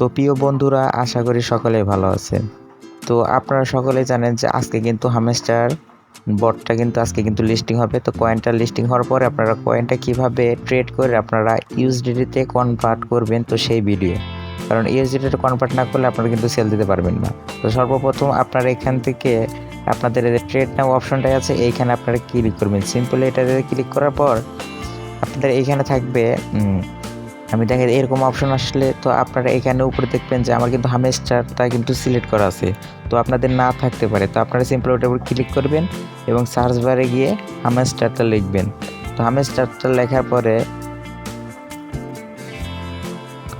তো প্রিয় বন্ধুরা, আশা করি সকলেই ভালো আছেন। তো আপনারা সকলেই জানেন যে আজকে কিন্তু হামেস্টার বটটা কিন্তু আজকে কিন্তু লিস্টিং হবে। তো কয়েনটা লিস্টিং হওয়ার পরে আপনারা কয়েনটা কীভাবে ট্রেড করে আপনারা ইউএসডিটিতে কনভার্ট করবেন তো সেই ভিডিও কারণ ইউএসডিটিতে কনভার্ট না করলে আপনারা কিন্তু সেল দিতে পারবেন না। তো সর্বপ্রথম আপনারা এখান থেকে আপনাদের ট্রেড নাও অপশনটাই আছে, এইখানে আপনারা ক্লিক করবেন। সিম্পলি এটাতে ক্লিক করার পর আপনাদের এইখানে থাকবে আমি দেখেন এরকম অপশন আসলে তো আপনারা এখানে উপরে দেখবেন যে আমার কিন্তু হামেস্টারটা কিন্তু সিলেক্ট করা আছে। তো আপনাদের না থাকতে পারে। তো আপনারা সিম্পল ওটার উপর ক্লিক করবেন এবং সার্চ বারে গিয়ে হামেস্টারটা লিখবেন। তো হামেস্টারটা লেখার পরে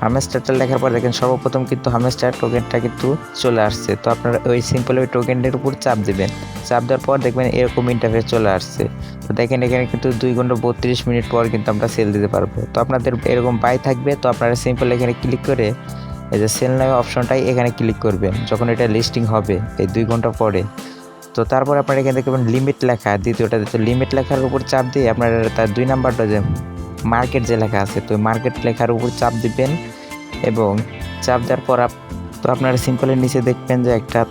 হামেস্টারটা লেখার পর দেখেন সর্বপ্রথম কিন্তু হামেস্টার টোকেনটা কিন্তু চলে আসছে। তো আপনারা ওই সিম্পল ওই টোকেনটার উপর চাপ দিবেন। চাপ দেওয়ার পর দেখবেন এরকম ইন্টারফেস চলে আসছে। তো দেখেন এখানে কিন্তু দুই ঘণ্টা বত্রিশ মিনিট পর কিন্তু আমরা সেল দিতে পারব। তো আপনাদের এরকম বাই থাকবে, তো আপনারা সিম্পল এখানে ক্লিক করে এই যে সেল নামে অপশনটাই এখানে ক্লিক করবেন, যখন এটা লিস্টিং হবে এই দুই ঘণ্টা পরে। তো তারপর আপনারা এখানে দেখবেন লিমিট লেখা দ্বিতীয়টা তো লিমিট লেখার উপর চাপ দিয়ে আপনারা তার দুই নাম্বারটা যে মার্কেট যে লেখা আছে, তো মার্কেট লেখার উপর চাপ দিবেন। এবং চাপ দেওয়ার পর তো আপনারা সিম্পলের নিচে দেখবেন যে একটা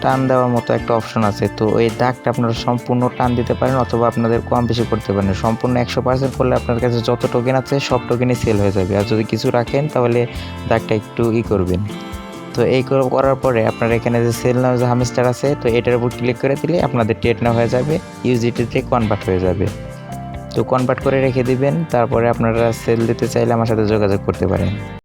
টান দেওয়ার মতো একটা অপশন আছে। তো এই দাগটা আপনারা সম্পূর্ণ টান দিতে পারেন অথবা আপনাদের কম বেশি করতে পারেন। সম্পূর্ণ একশো পার্সেন্ট করলে আপনার কাছে যত টোকেন আছে, সব টোকেনই সেল হয়ে যাবে। আর যদি কিছু রাখেন, তাহলে দাগটা একটু ই করবেন। তো এই করে- করার পরে আপনার এখানে যে সেল নাও যে হামস্টার আছে, তো এটার উপর ক্লিক করে দিলে আপনাদের টেট না হয়ে যাবে। ইউজিটিতে কনভার্ট হয়ে যাবে। তো কনভার্ট করে রেখে দিবেন। তারপরে আপনারা সেল দিতে চাইলে আমার সাথে যোগাযোগ করতে পারেন।